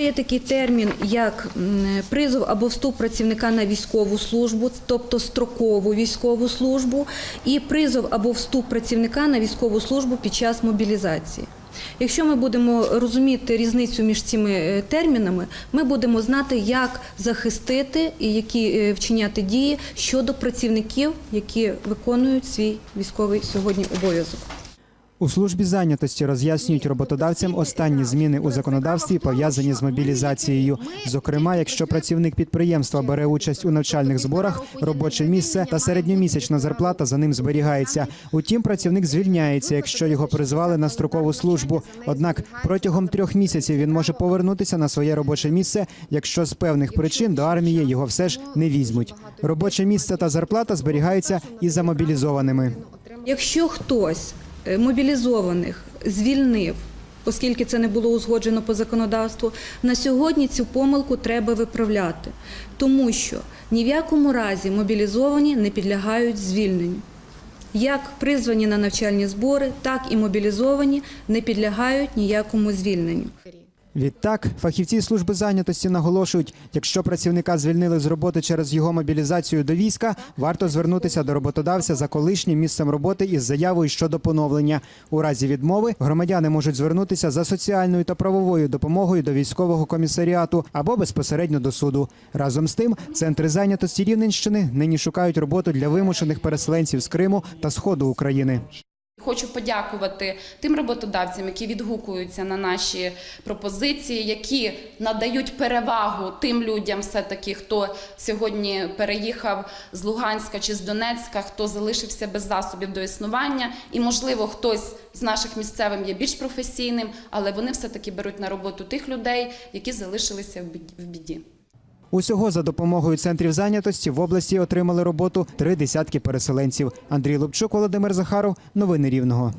Є такий термін, як призов або вступ працівника на військову службу, тобто строкову військову службу, і призов або вступ працівника на військову службу під час мобілізації. Якщо ми будемо розуміти різницю між цими е, термінами, ми будемо знати, як захистити і які е, вчиняти дії щодо працівників, які виконують свій військовий сьогодні обов'язок. У службі зайнятості роз'яснюють роботодавцям останні зміни у законодавстві пов'язані з мобілізацією. Зокрема, якщо працівник підприємства бере участь у навчальних зборах, робоче місце та середньомісячна зарплата за ним зберігається. Утім, працівник звільняється, якщо його призвали на строкову службу. Однак протягом трьох місяців він може повернутися на своє робоче місце, якщо з певних причин до армії його все ж не візьмуть. Робоче місце та зарплата зберігаються і за мобілізованими. Якщо хтось мобілізованих звільнив, оскільки це не було узгоджено по законодавству, на сьогодні цю помилку треба виправляти, тому що ні в якому разі мобілізовані не підлягають звільненню. Як призвані на навчальні збори, так і мобілізовані не підлягають ніякому звільненню. Відтак, фахівці служби зайнятості наголошують, якщо працівника звільнили з роботи через його мобілізацію до війська, варто звернутися до роботодавця за колишнім місцем роботи із заявою щодо поновлення. У разі відмови громадяни можуть звернутися за соціальною та правовою допомогою до військового комісаріату або безпосередньо до суду. Разом з тим, центри зайнятості Рівненщини нині шукають роботу для вимушених переселенців з Криму та сходу України. Хочу подякувати тим роботодавцям, які відгукуються на наші пропозиції, які надають перевагу тим людям, все таки, хто сьогодні переїхав з Луганська чи з Донецька, хто залишився без засобів до існування, і можливо хтось з наших місцевим є більш професійним, але вони все таки беруть на роботу тих людей, які залишилися в біді. Усього за допомогою центрів зайнятості в області отримали роботу три десятки переселенців. Андрій Лубчук, Володимир Захаров. Новини Рівного.